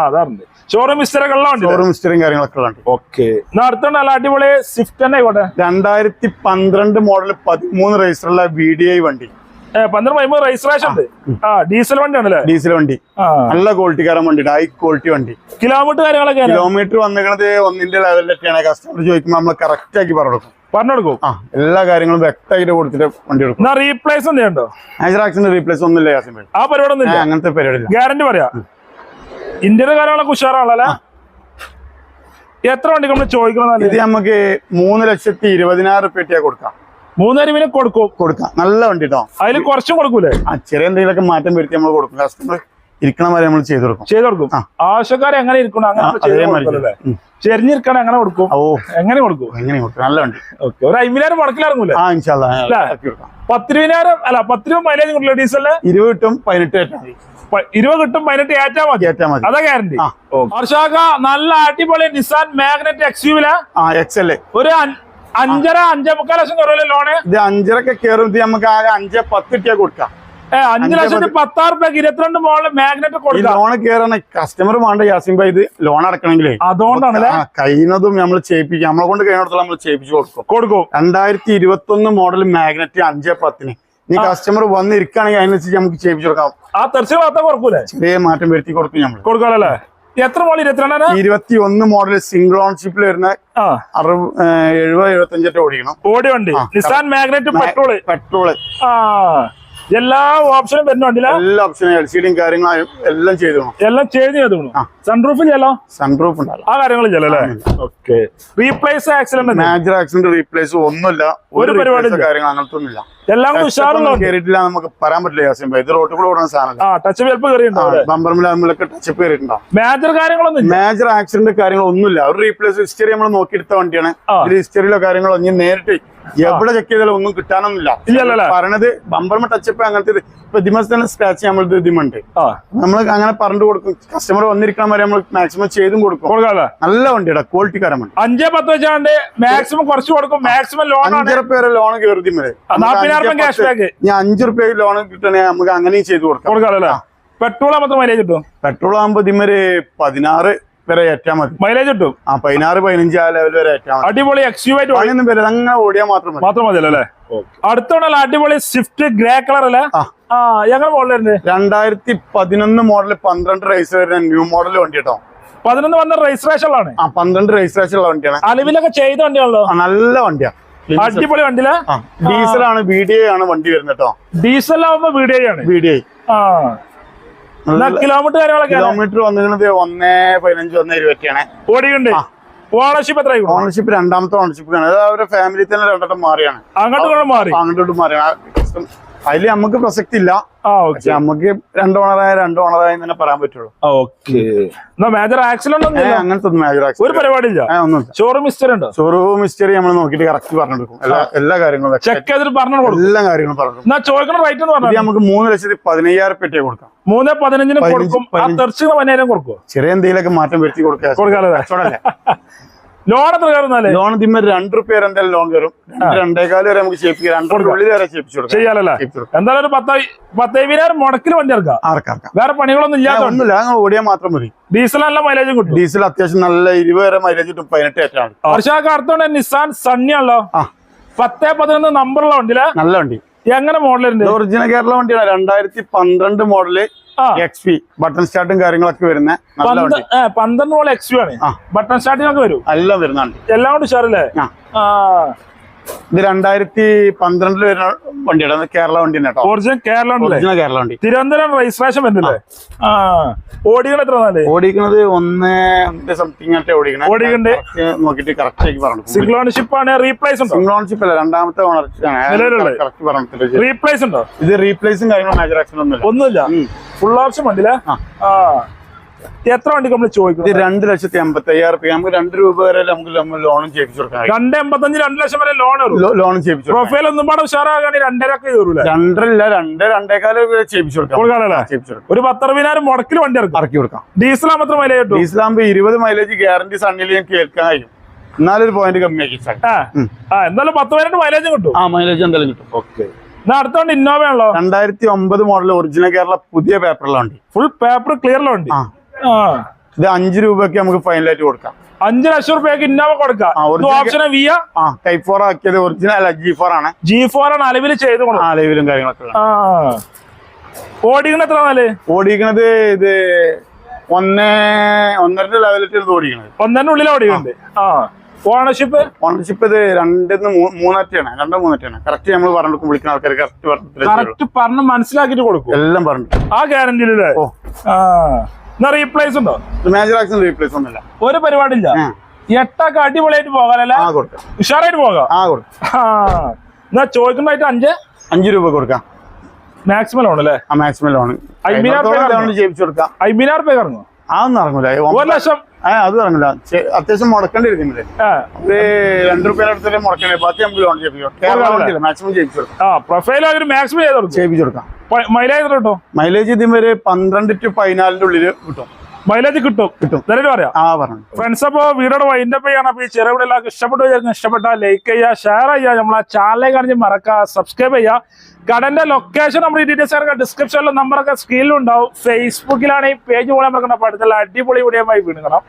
അതാറുണ്ട് ഷോറൂം വണ്ടി ഷോറൂം ഹിസ്റ്ററിയും കാര്യങ്ങളൊക്കെ ഉണ്ട് ഓക്കെ എന്നാ അടുത്ത നല്ല അടിപൊളി സ്വിഫ്റ്റ് തന്നെ ആയിക്കോട്ടെ. രണ്ടായിരത്തി പന്ത്രണ്ട് മോഡൽ പതിമൂന്ന് റേസറുള്ള വി ഡി ഐ വണ്ടി. പന്ത്രണ്ട് പതിമൂന്ന് രജിസ്ട്രേഷൻ ഉണ്ട്. ആ ഡീസൽ വണ്ടി. ആണല്ലേ ഡീസൽ വണ്ടി നല്ല ക്വാളിറ്റിക്കാരൻ വണ്ടി ഹൈ ക്വാളിറ്റി വണ്ടി. കിലോമീറ്റർ കാര്യങ്ങളൊക്കെ കിലോമീറ്റർ വന്നിരിക്കുന്നത് ഒന്നിന്റെ ലെവലിലൊക്കെയാണ് കസ്റ്റമർ ചോദിക്കുമ്പോൾ നമ്മൾ കറക്റ്റ് ആക്കി പറഞ്ഞു കൊടുക്കും. പറഞ്ഞു കൊടുക്കും ആ എല്ലാ കാര്യങ്ങളും വ്യക്തമായിട്ട് കൊടുത്തിട്ട് വണ്ടി എടുക്കും. റീപ്ലേസ് എന്തെയുണ്ടോ ആക്സിഡന്റ് റീപ്ലേസ് ഒന്നുമില്ല യാസിൻ ആ പരിപാടി ഒന്നും ഇല്ല അങ്ങനത്തെ പരിപാടി ഗ്യാരണ്ടി പറയാ. ഇന്ത്യയുടെ കാര്യങ്ങളൊക്കെ ഉഷാറാണല്ലേ എത്ര വണ്ടി നമ്മൾ ചോദിക്കണം ഇത് നമുക്ക് മൂന്ന് ലക്ഷത്തി ഇരുപതിനായിരം റുപ്യ കൊടുക്കാം. മൂന്നരിവിന് കൊടുക്കും. കൊടുക്കാം. നല്ല വണ്ടി കേട്ടോ അതിൽ കുറച്ചും കൊടുക്കൂലേ? ആ ചെറിയ എന്തെങ്കിലുമൊക്കെ മാറ്റം വരുത്തി നമ്മൾ കൊടുക്കും. കസ്റ്റമർ ഇരിക്കണ വരെ നമ്മൾ ചെയ്തു കൊടുക്കും. ചെയ്ത് കൊടുക്കും. ആവശ്യക്കാരെ എങ്ങനെ ഇരിക്കണം അങ്ങനെ ചെരിഞ്ഞിരിക്കണം എങ്ങനെ കൊടുക്കും? ഓ. എങ്ങനെ കൊടുക്കും? എങ്ങനെ കൊടുക്കും? നല്ല വണ്ടി ഓക്കെ. ഒരു അമ്പതിനായിരം മുടക്കിലിറങ്ങൂല? ആ ഇൻഷാല്ലാ പത്തിരുപതിനായിരം അല്ല പത്ത് രൂപ മൈലേജ് കൊടുക്കില്ല ഡീസലിന്? ഇരുപത് കിട്ടും പതിനെട്ട് ഏറ്റാ ഇരുപത് കിട്ടും പതിനെട്ട് ഏറ്റാ മതി. ഏറ്റാ മതി. അതാ ഗ്യാരണ്ടി. ഹർഷാക്ക നല്ല അടിപൊളി നിസാൻ മാഗ്നറ്റ് എക്സ്യൂവിൽ എക്സ് എൽ ഒരു അഞ്ചര അഞ്ചേ മുക്കാൽ ലക്ഷം കുറവല്ലേ ലോണ് ഇത് അഞ്ചരക്ക് കയറും ഇത് നമുക്ക് ആകെ അഞ്ചേ പത്ത് കിട്ടിയാൽ കൊടുക്കാം. അഞ്ച് ലക്ഷത്തി പത്താറ് രൂപയ്ക്ക് ഇരുപത്തിരണ്ട് മോളിൽ മാഗ്നറ്റ് കൊടുക്കാം. ലോൺ കയറണ കസ്റ്റമർ വേണ്ട യാസിം ഭായി ഇത് ലോൺ അടക്കണമെങ്കിലേ അതുകൊണ്ടാണല്ലേ? ആ, കഴിയുന്നതും നമ്മൾ ചെയ്യിപ്പിക്കും. നമ്മളെ കൊണ്ട് കഴിയുന്നിടത്തോളം നമ്മൾ ചെയ്യിപ്പിച്ചു കൊടുക്കും. കൊടുക്കും. രണ്ടായിരത്തി ഇരുപത്തി ഒന്ന് മോഡൽ മാഗ്നറ്റ് അഞ്ചേ പത്തിന്. ഈ കസ്റ്റമർ വന്നിരിക്കുകയാണെങ്കിൽ അതിനനുസരിച്ച് നമുക്ക് ചെയ്യിപ്പിച്ചു കൊടുക്കാം. ആ തെർച്ച ഭാഗത്ത കുറക്കൂലേ? ചെറിയ മാറ്റം വരുത്തി കൊടുക്കും നമ്മൾ കൊടുക്കാനല്ലേ എത്ര മോഡൽ ഇരുപത്തിരണ്ടാണ്? ഇരുപത്തി ഒന്ന് മോഡൽ സിംഗിൾ ഓൺഷിപ്പിൽ വരുന്ന ആ. അറുപത് എഴുപത് എഴുപത്തഞ്ചൊക്കെ ഓടിക്കണം. ഓടി വണ്ടി നിസാൻ മാഗ്നറ്റ് പെട്രോൾ പെട്രോൾ ആ. എല്ലാ ഓപ്ഷനും വരുന്നുണ്ട് എല്ലാ ഓപ്ഷനും എൽ സി ഡിയും കാര്യങ്ങളും എല്ലാം ചെയ്തു എല്ലാം ചേഞ്ച് ചെയ്തു. സൺറൂഫ് ചെയ്യലോ സൺറൂഫ് ഉണ്ടാവില്ല. ആ കാര്യങ്ങൾ ചെയ്യലല്ലേ okay replace accident major accident replace ഒന്നുമില്ല. ഒരു പരിപാടി കാര്യങ്ങൾ അങ്ങനത്തെ ഒന്നുമില്ല. എല്ലാം കയറിയിട്ടില്ല നമുക്ക് പറയാൻ പറ്റില്ല യാസിൻ ഭായി. ഇത് റോട്ടിൽ കൂടെ ഓടുന്ന സാധനം. മേജർ കാര്യങ്ങളൊന്നും മേജർ ആക്സിഡന്റ് കാര്യങ്ങളൊന്നുമില്ല. ഒരു റീപ്ലേസ് ഹിസ്റ്ററി നമ്മൾ നോക്കിയെടുത്ത വണ്ടിയാണ്. ഇതിൽ ഹിസ്റ്ററിയിലോ കാര്യങ്ങളോ ഇനി നേരിട്ട് എവിടെ ചെക്ക് ചെയ്താലും ഒന്നും കിട്ടാനൊന്നുമില്ല. പറഞ്ഞത് പറയണത് ബമ്പർമ ടച്ചപ്പ് അങ്ങനത്തെ ഇപ്പൊ ദിമസ് തന്നെ സ്ക്രാച്ച് നമ്മൾ ദിമുണ്ട് നമ്മൾ അങ്ങനെ പറഞ്ഞു കൊടുക്കും. കസ്റ്റമർ വന്നിരിക്കാൻ വരെ നമ്മൾ മാക്സിമം ചെയ്തും കൊടുക്കും. നല്ല വണ്ടിയുടെ ക്വാളിറ്റി വണ്ടി അഞ്ചേ പത്ത് വെച്ചാണ്ട് മാക്സിമം കുറച്ച് കൊടുക്കും. മാക്സിമം ലോൺ അഞ്ചര പേര് ലോൺ കയറി ക്യാഷ് ബാക്ക് ഞാൻ അഞ്ചു റുപ്യ ലോൺ കിട്ടണേ നമുക്ക് അങ്ങനെയും ചെയ്തു കൊടുക്കാം. പെട്രോൾ മാത്രം മൈലേജ് കിട്ടും? പെട്രോൾ ആകുമ്പോ ഇതിമര് പതിനാറ് വരെ ഏറ്റാ മതി. മൈലേജ് കിട്ടും? ആ പതിനാറ് പതിനഞ്ച് ആ ലെവൽ വരെ ഏറ്റാ മതി. അടിപൊളി എക്സ്യൂ ആയിട്ട് ഓടി- അങ്ങനെയൊന്നും വരും അങ്ങനെ ഓടിയാൽ മാത്രം മതി. മാത്രം മതിയല്ലോ അല്ലേ? അടുത്തോണ്ടല്ല അടിപൊളി സ്വിഫ്റ്റ് ഗ്രേ കളർ അല്ലേ? ആ. ഞങ്ങൾ മോഡൽ രണ്ടായിരത്തി പതിനൊന്ന് മോഡൽ പന്ത്രണ്ട് റേസ് വരുന്ന ന്യൂ മോഡൽ വണ്ടി കേട്ടോ പതിനൊന്ന് വന്ന ആണ് ആ പന്ത്രണ്ട് രജിസ്ട്രേഷൻ ഉള്ള വണ്ടിയാണ്. അലവിലൊക്കെ ചെയ്ത വണ്ടിയാണല്ലോ. നല്ല വണ്ടിയാ. അടിപൊളി വണ്ടിയിൽ? ഡീസലാണ് ഡീസൽ ആണ് ബി ഡി ആണ് വണ്ടി വരുന്നത് കേട്ടോ. ഡീസൽ ആവുമ്പോ ഐ ആണ്. ബി ഡി ഐ ആ. കിലോമീറ്റർ കാര്യങ്ങളൊക്കെ കിലോമീറ്റർ വന്നിരുന്നത് ഒന്നേ പതിനഞ്ച് ഒന്നേ ഇരുപത്തിയാണ്. ഓടിയുണ്ട് ഓണർഷിപ്പ് എത്ര ഓണർഷിപ്പ് രണ്ടാമത്തെ ഓണർഷിപ്പ് ആണ്. അവരുടെ ഫാമിലി തന്നെ രണ്ടെണ്ണം മാറിയാണ്. അങ്ങോട്ട് മാറി. അങ്ങോട്ടും മാറിയാണ്. അതിൽ നമുക്ക് പ്രസക്തി ഇല്ല നമുക്ക് രണ്ട് ഓണറായ രണ്ട് ഓണറായി തന്നെ പറയാൻ പറ്റുള്ളൂ. ഓക്കെ മേജർ ആക്സിഡന്റ് അങ്ങനത്തെ ഒന്നും മേജർ ഒരു പരിപാടിയില്ല? ഷോറൂം ഹിസ്റ്ററി ഉണ്ടോ? ഷോറൂം മിസ്റ്ററി നമ്മൾ നോക്കിയിട്ട് കറക്റ്റ് പറഞ്ഞു കൊടുക്കും. എല്ലാ കാര്യങ്ങളും ചെക്ക് ചെയ്തിട്ട് പറഞ്ഞു കൊടുക്കും. എല്ലാ കാര്യങ്ങളും പറഞ്ഞു എന്നാ ചോദിക്കണ റേറ്റ് എന്ന് പറഞ്ഞാൽ നമുക്ക് മൂന്ന് ലക്ഷത്തി പതിനയ്യായിരം പെട്ടിയെ കൊടുക്കാം. മൂന്ന് പതിനഞ്ചിന് പതിനഞ്ച്, കൊടുക്കും. പതിനായിരം കൊടുക്കും ചെറിയ എന്തെങ്കിലുമൊക്കെ മാറ്റം വരുത്തി കൊടുക്കാം കൊടുക്കാല്ലേ? ലോൺ എത്ര കയറുന്നാലേ ലോൺ ഇതിന്മേ രണ്ട് റുപ്യ എന്തായാലും ലോൺ കയറും. രണ്ട് രണ്ടേകാൽ വരെ നമുക്ക് ചെയ്യിപ്പിക്കാം വരെ ചെയ്യിപ്പിച്ചു ചെയ്യാലല്ലേ? എന്തായാലും ഒരു പത്ത് പത്തേവിനായിരം മുടക്കിൽ വണ്ടി ഇറക്കാം. വേറെ പണികളൊന്നും അങ്ങ് ഓടിയാൽ മാത്രം മതി. ഡീസൽ നല്ല മൈലേജും കിട്ടും. ഡീസൽ അത്യാവശ്യം നല്ല ഇരുപത് വരെ മൈലേജ് കിട്ടും. പതിനെട്ട് ഏറ്റാണ്. വർഷമൊക്കെ അടുത്തോണ്ട് നിസാൻ സണ്ണി ആണല്ലോ. ആ. പത്തേ പതിനൊന്ന് നമ്പറുള്ള വണ്ടിയിലെ? നല്ല വണ്ടി. എങ്ങനെ മോഡലുണ്ട് ഇത് ഒറിജിനൽ കേരള വണ്ടിയാണ്. രണ്ടായിരത്തി പന്ത്രണ്ട് മോഡൽ എക്സ് പി ബട്ടൺ സ്റ്റാർട്ടും കാര്യങ്ങളൊക്കെ വരുന്ന പന്ത്രണ്ട് മോൾ എക്സ് ആണ്. ബട്ടൺ സ്റ്റാർട്ടിംഗ് ഒക്കെ വരും. എല്ലാം വരുന്നുണ്ട് എല്ലാം കൊണ്ട് ഉഷാറല്ലേ? ഇത് രണ്ടായിരത്തി പന്ത്രണ്ടിൽ വരുന്ന വണ്ടിയാണ്. കേരള വണ്ടി കേട്ടോ. ഒറിജിനൽ കേരള ഒറിജിനൽ കേരള വണ്ടി. തിരുവനന്തപുരം രജിസ്ട്രേഷൻ വരുന്നില്ലേ? ആ. ഓടികൾ എത്ര നാല് ഓടിക്കണത് ഒന്ന് സംതിങ് ആയിട്ട് ഓടിക്കണേ. ഓടിക്കണ്ട്. നോക്കിട്ട് കറക്റ്റ് ആക്കി പറഞ്ഞു. സിംഗിൾ ഓണർഷിപ്പ് ആണ് റീപ്ലേസ് ഉണ്ടോ? സിംഗിൾ ഓണർഷിപ്പ് അല്ല രണ്ടാമത്തെ ഓണർഷിപ്പ്. കറക്റ്റ് പറഞ്ഞിട്ടില്ല റീപ്ലേസ് ഉണ്ടോ? ഇത് റീപ്ലേസും കാര്യങ്ങളും മേജർ ആക്ഷൻ ഒന്നുമില്ല. ഫുൾ ഓപ്ഷൻ വണ്ടിയില്ലേ ആ. എത്ര വണ്ടി നമ്മൾ ചോദിക്കും രണ്ട് ലക്ഷത്തി അമ്പത്തി അയ്യായിരം നമുക്ക് രണ്ട് രൂപ വരെ നമുക്ക് ലോണും ചെയ്യിപ്പിച്ചു കൊടുക്കാം. രണ്ട് എൺപത്തഞ്ച് രണ്ട് ലക്ഷം വരെ ലോൺ ലോണും ചെയ്യിപ്പിച്ചു പ്രൊഫൈൽ ഒന്നും പാടെ ഉഷാറാകാണെങ്കിൽ രണ്ടര ഒക്കെ കയറൂലേ രണ്ടരല്ല രണ്ട് രണ്ടേക്കാൽ ചെയ്യിപ്പിച്ചു കൊടുക്കാം. ഒരു പത്തറുപതിനായിരം മുടക്കിൽ വണ്ടി ഇറക്കും. ഇറക്കി കൊടുക്കാം. ഡീസൽ മാത്രം മൈലേജ് കിട്ടും? ഡീസലാകുമ്പോ ഇരുപത് മൈലേജ് ഗ്യാരണ്ടി സണ്ണിൽ ഞാൻ കേൾക്കാൻ കഴിയും. എന്നാലൊരു പോയിന്റ് കമ്മിയാക്കി എന്തായാലും പത്ത് പതിനെട്ട് മൈലേജ് കിട്ടും. ആ മൈലേജ് എന്തായാലും കിട്ടും. ഓക്കെ എന്നാ അടുത്ത ഇന്നോവ ആണല്ലോ. രണ്ടായിരത്തി ഒമ്പത് മോഡൽ ഒറിജിനൽ കേരള പുതിയ പേപ്പറിലുണ്ട് ഫുൾ പേപ്പർ ക്ലിയറിലുണ്ട് ഇത് അഞ്ച് രൂപയ്ക്ക് നമുക്ക് ഫൈനലായിട്ട് കൊടുക്കാം. അഞ്ച് ലക്ഷം റുപ്യക്ക് ഇന്നോവ കൊടുക്കാം. ഓപ്ഷൻ ആ. ടൈപ്പ് ഫോർ ആക്കിയത് ഒറിജിനൽ അല്ല ജി ഫോർ ആണ്. ജി ഫോർ ആണ് അലവിൽ ചെയ്ത് അലവിലും കാര്യങ്ങളൊക്കെ ഓടിക്കണത് എത്ര നാല് ഓടിക്കണത് ഇത് ഒന്ന് ഒന്നര ലെവലിട്ട് ഓടിക്കണത്. ഒന്നര ഉള്ളിൽ ഓടിക്കുന്നുണ്ട് ആ. ഓണർഷിപ്പ് ഓണർഷിപ്പ് ഇത് രണ്ടിന്ന് മൂന്നറ്റയാണ് രണ്ടോ മൂന്നറ്റയാണ് കറക്റ്റ് നമ്മൾ പറഞ്ഞു വിളിക്കുന്ന ആൾക്കാർ കറക്റ്റ് പറഞ്ഞു കറക്റ്റ് പറഞ്ഞ് മനസ്സിലാക്കിട്ട് കൊടുക്കും. എല്ലാം പറഞ്ഞു ആ ഗ്യാരണ്ടിയിലല്ലേ ഓ. ആ. റീപ്ലേസ് ഉണ്ടോ? മേജർ ആക്ഷൻ റീപ്ലേസ് ഒന്നുമില്ല. ഒരു പരിപാടിയില്ല. എട്ടൊക്കെ അടിപൊളിയായിട്ട് പോകാനല്ലേ ഉഷാറായിട്ട് പോകാം. ആ കൊടുക്കാം. ആ. എന്നാ ചോദിക്കുന്നതായിട്ട് അഞ്ച്? അഞ്ച് രൂപ കൊടുക്കാം. മാക്സിമം ലോൺ അല്ലേ? മാക്സിമം ലോൺ അയ്മ്പതിനായിരം രൂപ ചെയ്യിപ്പിച്ചു കൊടുക്കാം. അയ്മ്പതിനായിരം രൂപ ഇറങ്ങും. ആ ഒന്നും ഇറങ്ങൂല. ഒരു ലക്ഷം ആ അത് പറഞ്ഞില്ല. അത്യാവശ്യം മുടക്കേണ്ടി വരുന്നില്ലേ ആ. ഒരു രണ്ട് റുപ്യ അടുത്തല്ലേ മുടക്കണ്ടേ ബാക്കി നമുക്ക് ലോൺ ചെയ്യിപ്പിക്കാം. കേരള വണ്ടിയില്ല മാക്സിമം ചെയ്യിപ്പിച്ചു കൊടുക്കാം. ആ പ്രൊഫൈൽ ഒരു മാക്സിമം ചെയ്ത് കൊടുക്കും. ചെയ്യിപ്പിച്ചു കൊടുക്കാം. മൈലേജ് കിട്ടും? മൈലേജ് ഇതിന് ഒരു പന്ത്രണ്ട് ടു പതിനാലിന്റെ ഉള്ളിൽ കിട്ടും. മൈലേജ് കിട്ടും. കിട്ടും. നേരിട്ട് പറയാം ആ പറഞ്ഞു. ഫ്രണ്ട്സ് അപ്പോ വീടോട് വൈൻഡപ്പ് ചെയ്യണം അപ്പൊ ഈ ചെറിയ വീഡിയോ എല്ലാവർക്കും ഇഷ്ടപ്പെട്ടു വിചാരിക്കും ഇഷ്ടപ്പെട്ടാൽ ലൈക്ക് ചെയ്യുക ഷെയർ ചെയ്യുക. നമ്മളെ ചാനലെ കാണിച്ച് മറക്കുക സബ്സ്ക്രൈബ് ചെയ്യുക. കടന്റെ ലൊക്കേഷൻ നമ്മൾ ഈ ഡീറ്റെയിൽസ് ആയിരിക്കും ഡിസ്ക്രിപ്ഷനിലും നമ്പറൊക്കെ സ്ക്രീനിലുണ്ടാവും ഫേസ്ബുക്കിലാണ് ഈ പേജ് പോലെ നമ്മൾ അപ്പൊ അടുത്തുള്ള അടിപൊളി വീഡിയോ വീണ്ടും കാണാം.